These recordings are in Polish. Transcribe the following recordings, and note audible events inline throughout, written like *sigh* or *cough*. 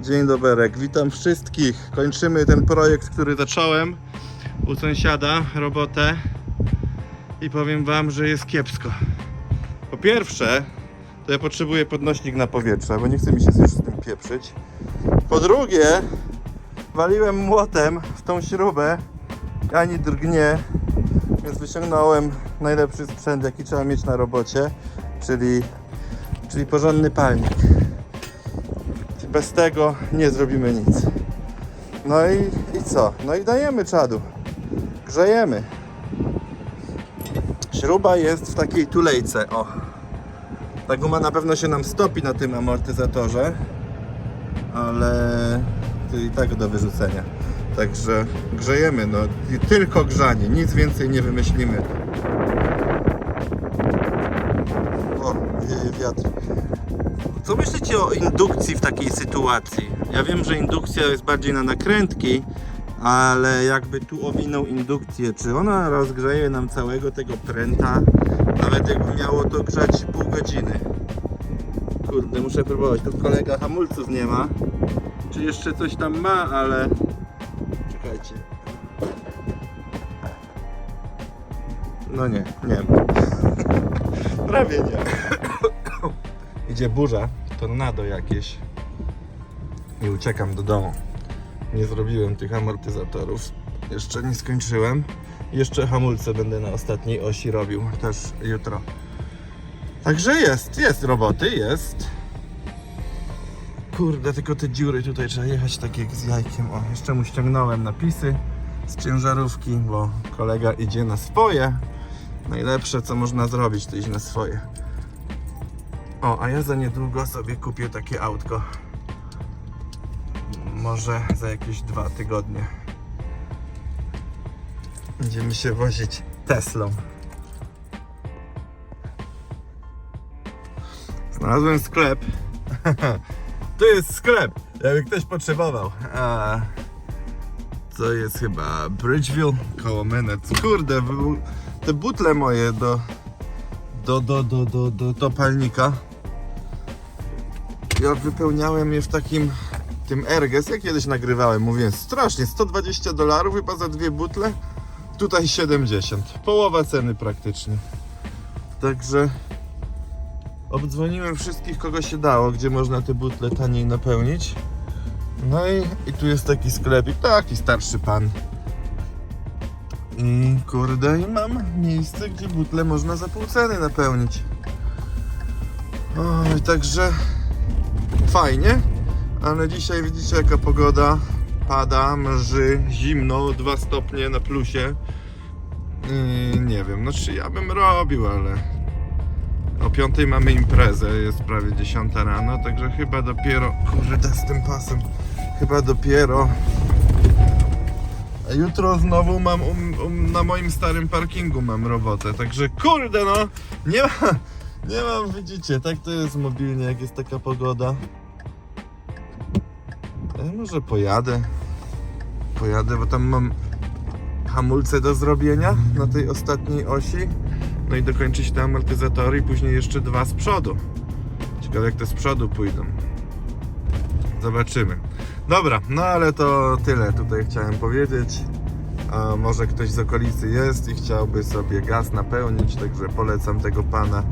Dzień dobry, witam wszystkich. Kończymy ten projekt, który zacząłem u sąsiada, robotę i powiem wam, że jest kiepsko. Po pierwsze, to ja potrzebuję podnośnik na powietrze, bo nie chce mi się z tym pieprzyć. Po drugie, waliłem młotem w tą śrubę, ani drgnie, więc wyciągnąłem najlepszy sprzęt, jaki trzeba mieć na robocie, czyli, czyli porządny palnik. Bez tego nie zrobimy nic. No i, i co? No i dajemy czadu. Grzejemy. Śruba jest w takiej tulejce, o. Ta guma na pewno się nam stopi na tym amortyzatorze, ale to i tak do wyrzucenia. Także grzejemy, no tylko grzanie, nic więcej nie wymyślimy. O, wieje wiatr. Co myślicie o indukcji w takiej sytuacji? Ja wiem, że indukcja jest bardziej na nakrętki, ale jakby tu owinął indukcję, czy ona rozgrzeje nam całego tego pręta, nawet jakby miało to grzać pół godziny. Kurde, muszę próbować. Tu kolega hamulców nie ma. Czy jeszcze coś tam ma, ale... Czekajcie. No nie, nie. *laughs* Prawie nie. Idzie burza, tornado jakieś i uciekam do domu. Nie zrobiłem tych amortyzatorów. Jeszcze nie skończyłem. Jeszcze hamulce będę na ostatniej osi robił też jutro. Także jest, jest roboty, jest. Kurde, tylko te dziury tutaj trzeba jechać tak jak z jajkiem. O, jeszcze mu ściągnąłem napisy z ciężarówki, bo kolega idzie na swoje. Najlepsze co można zrobić to iść na swoje. O, a ja za niedługo sobie kupię takie autko. Może za jakieś dwa tygodnie. Będziemy się wozić Teslą. Znalazłem sklep. *laughs* to jest sklep, jakby ktoś potrzebował. A, to jest chyba Bridgeville koło Menet. Kurde, te butle moje do, do, do, do, do, do, do palnika. Ja wypełniałem je w takim tym Erges, jak kiedyś nagrywałem, mówiłem strasznie, 120 dolarów chyba za dwie butle, tutaj 70, połowa ceny praktycznie. Także obdzwoniłem wszystkich, kogo się dało, gdzie można te butle taniej napełnić. No i, i tu jest taki sklepik, taki starszy pan. I kurde, i mam miejsce, gdzie butle można za pół ceny napełnić. Oj, także fajnie, ale dzisiaj widzicie jaka pogoda. Pada, mrzy, zimno, 2 stopnie na plusie. I nie wiem, no czy ja bym robił, ale o 5 mamy imprezę, jest prawie 10 rano, także chyba dopiero, kurde z tym pasem, chyba dopiero a jutro znowu mam um, um, na moim starym parkingu mam robotę, także kurde no, nie ma, nie mam, widzicie, tak to jest mobilnie, jak jest taka pogoda. E, może pojadę, pojadę, bo tam mam hamulce do zrobienia na tej ostatniej osi, no i dokończyć te amortyzatory i później jeszcze dwa z przodu. Ciekawe jak te z przodu pójdą. Zobaczymy. Dobra, no ale to tyle tutaj chciałem powiedzieć. A może ktoś z okolicy jest i chciałby sobie gaz napełnić, także polecam tego pana.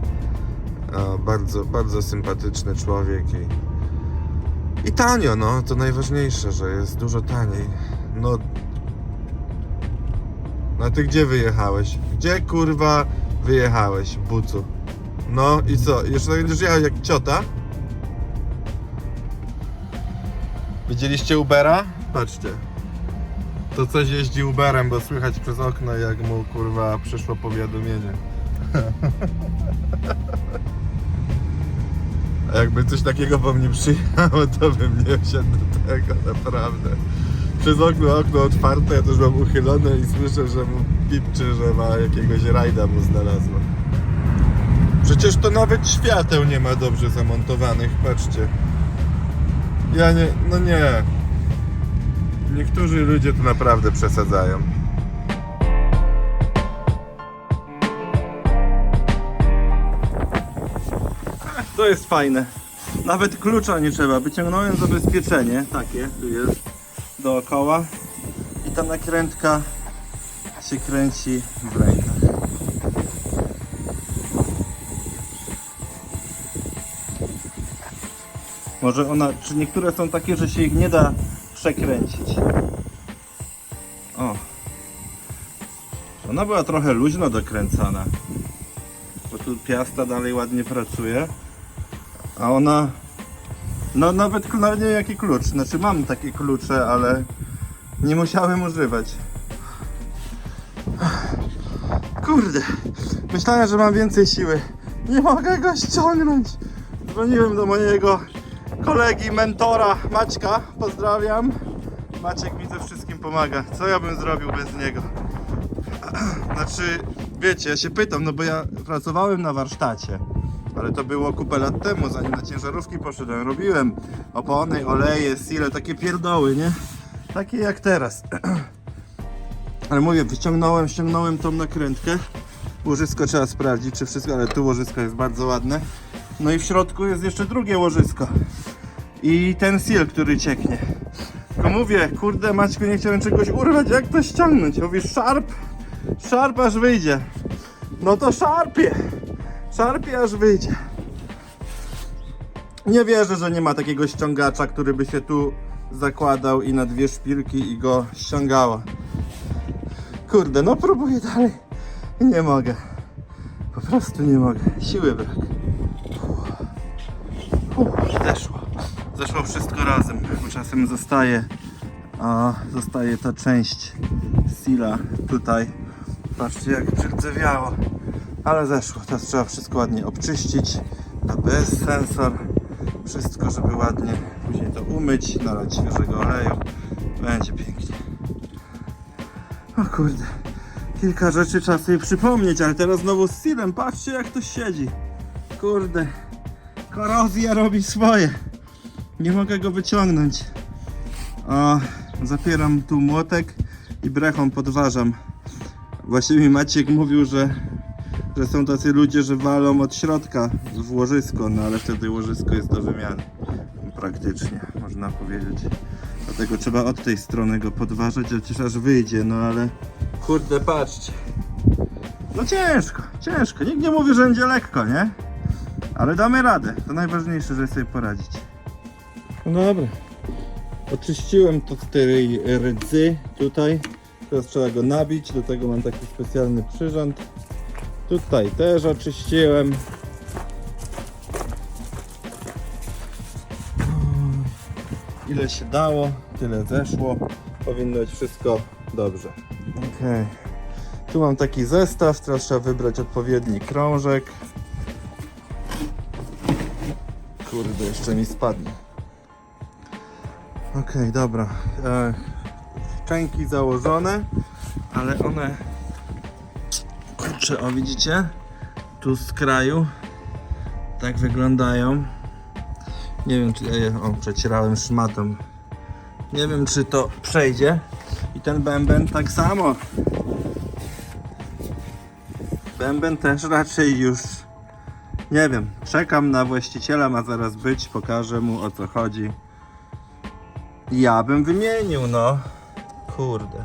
Bardzo, bardzo sympatyczny człowiek i, i tanio, no to najważniejsze, że jest dużo taniej. No, no ty gdzie wyjechałeś? Gdzie kurwa wyjechałeś, bucu? No i co? Jeszcze będziesz jechał jak ciota? Widzieliście Ubera? Patrzcie. To coś jeździ Uberem, bo słychać przez okno jak mu kurwa przyszło powiadomienie. *laughs* Jakby coś takiego po mnie przyjechało, *laughs* to bym nie wsiadł do tego, naprawdę. Przez okno, okno otwarte, ja też mam uchylone i słyszę, że mu pipczy, że ma jakiegoś rajda mu znalazło. Przecież to nawet świateł nie ma dobrze zamontowanych, patrzcie. Ja nie, no nie. Niektórzy ludzie to naprawdę przesadzają. To jest fajne. Nawet klucza nie trzeba. Wyciągnąłem zabezpieczenie, takie, tu jest dookoła i ta nakrętka się kręci w rękach. Może ona, czy niektóre są takie, że się ich nie da przekręcić. O. Ona była trochę luźno dokręcana. Bo tu piasta dalej ładnie pracuje. A ona. No nawet, nawet nie jaki klucz. Znaczy mam takie klucze, ale nie musiałem używać. Kurde. Myślałem, że mam więcej siły. Nie mogę go ściągnąć. Dzwoniłem do mojego kolegi, mentora Maćka. Pozdrawiam. Maciek ze wszystkim pomaga. Co ja bym zrobił bez niego? *clears throat* Znaczy, wiecie, ja się pytam, no bo ja pracowałem na warsztacie, ale to było kupę lat temu, zanim na ciężarówki poszedłem. Robiłem opony, oleje, sile, takie pierdoły, nie? Takie jak teraz. *clears throat* Ale mówię, wyciągnąłem, ściągnąłem tą nakrętkę. Łożysko trzeba sprawdzić, czy wszystko, ale tu łożysko jest bardzo ładne. No i w środku jest jeszcze drugie łożysko. I ten seal, który cieknie. Tylko mówię, kurde Maćku, nie chciałem czegoś urwać, jak to ściągnąć? Mówisz, szarp, szarp aż wyjdzie. No to szarpie, szarpie aż wyjdzie. Nie wierzę, że nie ma takiego ściągacza, który by się tu zakładał i na dwie szpilki i go ściągało. Kurde, no próbuję dalej. Nie mogę. Po prostu nie mogę. Siły brak. Uff, zeszło. Zeszło wszystko razem, czasem zostaje, a zostaje ta część sila tutaj. Patrzcie jak przydzewiało. Ale zeszło. Teraz trzeba wszystko ładnie obczyścić. ABS sensor. Wszystko, żeby ładnie później to umyć, nalać świeżego oleju. Będzie pięknie. O kurde. Kilka rzeczy trzeba sobie przypomnieć, ale teraz znowu z silem. Patrzcie jak to siedzi. Kurde. Korozja robi swoje. Nie mogę go wyciągnąć. O, zapieram tu młotek i brechą podważam. Właśnie mi Maciek mówił, że, że są tacy ludzie, że walą od środka w łożysko, no ale wtedy łożysko jest do wymiany. Praktycznie, można powiedzieć. Dlatego trzeba od tej strony go podważać, chociaż aż wyjdzie, no ale kurde patrzcie. No ciężko, ciężko. Nikt nie mówi, że będzie lekko, nie? Ale damy radę. To najważniejsze, żeby sobie poradzić. No dobra. Oczyściłem to z tej rdzy tutaj. Teraz trzeba go nabić. Do tego mam taki specjalny przyrząd. Tutaj też oczyściłem. Ile się dało, tyle zeszło. Powinno być wszystko dobrze. Okej. Tu mam taki zestaw. Teraz trzeba wybrać odpowiedni krążek. Kurde, jeszcze mi spadnie. Okej, dobra. E, szczęki założone, ale one. Kurczę, o widzicie? Tu z kraju tak wyglądają. Nie wiem, czy ja je o, przecierałem szmatą. Nie wiem, czy to przejdzie. I ten bęben tak samo. Bęben też raczej już nie wiem, czekam na właściciela, ma zaraz być, pokażę mu o co chodzi. Ja bym wymienił, no. Kurde.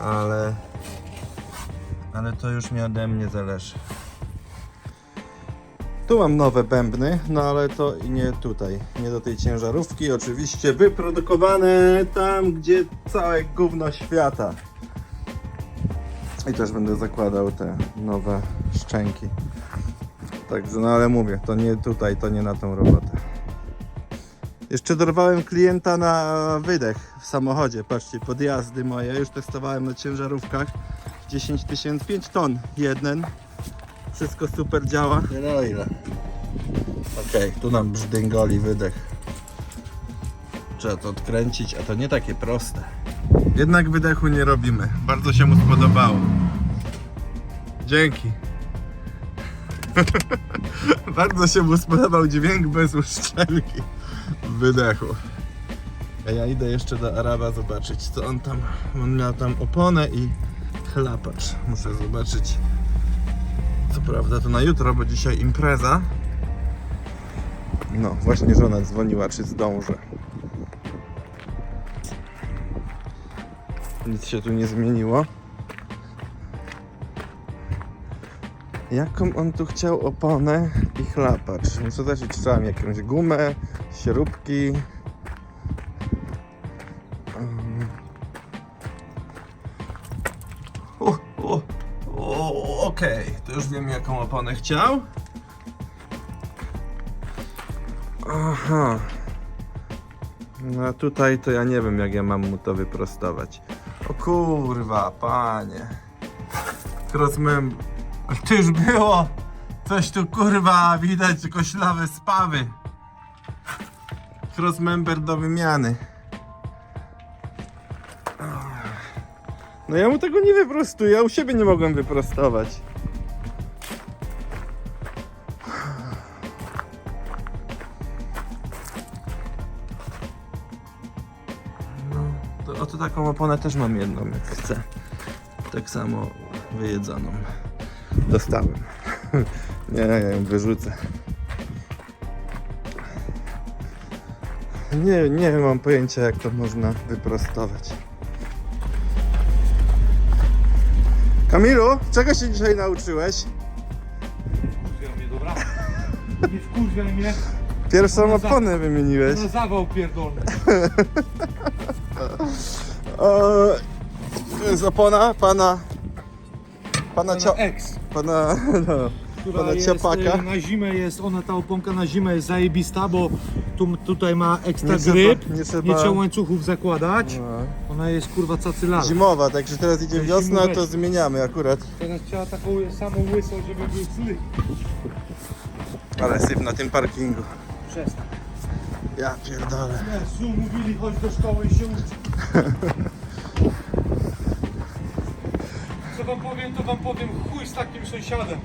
Ale... Ale to już mi ode mnie zależy. Tu mam nowe bębny, no ale to nie tutaj, nie do tej ciężarówki. Oczywiście wyprodukowane tam, gdzie całe gówno świata. I też będę zakładał te nowe szczęki. Także, no ale mówię, to nie tutaj, to nie na tą robotę. Jeszcze dorwałem klienta na wydech w samochodzie. Patrzcie, podjazdy moje. Już testowałem na ciężarówkach. 10 tysięcy, 5 ton jeden. Wszystko super działa. Nie no ile. Okej, tu nam brzdęgoli wydech. Trzeba to odkręcić, a to nie takie proste. Jednak wydechu nie robimy. Bardzo się mu spodobało. Dzięki. *laughs* Bardzo się mu spodobał dźwięk bez uszczelki wydechu. A ja idę jeszcze do Araba zobaczyć co on tam. On miał tam oponę i chlapacz. Muszę zobaczyć. Co prawda to na jutro, bo dzisiaj impreza. No, właśnie żona dzwoniła, czy zdążę. Nic się tu nie zmieniło. Jaką on tu chciał oponę i chlapacz? Muszę zobaczyć, czy trzeba jakąś gumę, śrubki. Um. O, okej, to już wiem jaką oponę chciał. Aha. No tutaj to ja nie wiem jak ja mam mu to wyprostować. O kurwa, panie. Crossmem... To już było! Coś tu kurwa widać, tylko ślawe spawy. Crossmember do wymiany. No ja mu tego nie wyprostuję, ja u siebie nie mogłem wyprostować. No, to oto taką oponę też mam jedną, jak chcę. Tak samo wyjedzoną. Dostałem. *laughs* nie, ja ją wyrzucę. Nie, nie mam pojęcia jak to można wyprostować. Kamilu, czego się dzisiaj nauczyłeś? Wkurwia mnie, dobra? Nie wkurwiaj mnie, Pierwszą No za- oponę wymieniłeś. na zawał pierdolny. *laughs* To jest opona pana. Pana ex, Pana. No, która pana jest ciapaka. e, na zimę jest, ona ta oponka na zimę jest zajebista, bo tu, tutaj ma ekstra Nie trzeba- grip, nie nie trzeba- trzeba, łańcuchów zakładać, No. Ona jest kurwa cacylana. Zimowa, także teraz idzie wiosna, to zmieniamy akurat. Teraz trzeba taką samą łysą, żeby był zły. Ale syp na tym parkingu. Przestań. Ja pierdolę. Jezu, mówili chodź do szkoły i się uczy. Co wam powiem, to wam powiem chuj z takim sąsiadem.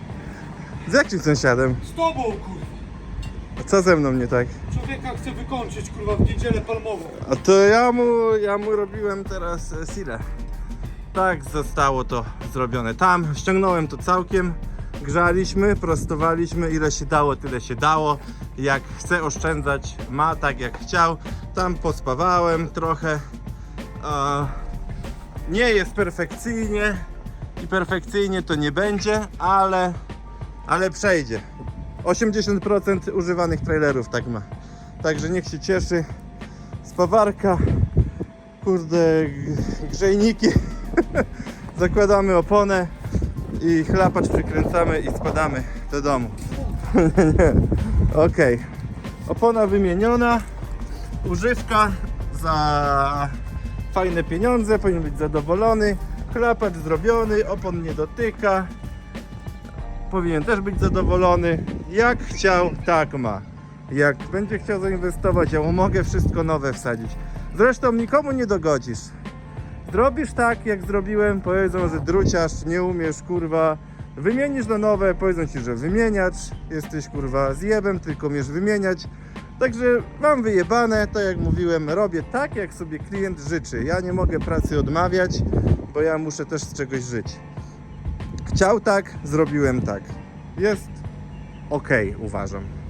Z jakim sąsiadem? Z tobą kurwa. A co ze mną nie tak? Człowieka chce wykończyć kurwa w niedzielę palmową. A to ja mu, ja mu robiłem teraz e, sirę. Tak zostało to zrobione tam. Ściągnąłem to całkiem. Grzaliśmy, prostowaliśmy, ile się dało, tyle się dało. Jak chce oszczędzać, ma tak jak chciał. Tam pospawałem trochę. E, nie jest perfekcyjnie i perfekcyjnie to nie będzie, ale, ale przejdzie. 80% używanych trailerów tak ma. Także niech się cieszy spawarka, kurde, grzejniki. *laughs* Zakładamy oponę i chlapacz przykręcamy i spadamy do domu. *laughs* Okej. Opona wymieniona. Używka za fajne pieniądze, powinien być zadowolony. Chlapacz zrobiony, opon nie dotyka. Powinien też być zadowolony. Jak chciał, tak ma. Jak będzie chciał zainwestować, ja mu mogę wszystko nowe wsadzić. Zresztą nikomu nie dogodzisz. Zrobisz tak, jak zrobiłem, powiedzą, że druciarz, nie umiesz, kurwa. Wymienisz na nowe, powiedzą ci, że wymieniacz. Jesteś, kurwa, zjebem, tylko umiesz wymieniać. Także mam wyjebane, tak jak mówiłem, robię tak, jak sobie klient życzy. Ja nie mogę pracy odmawiać, bo ja muszę też z czegoś żyć. Chciał tak, zrobiłem tak. Jest ok, uważam.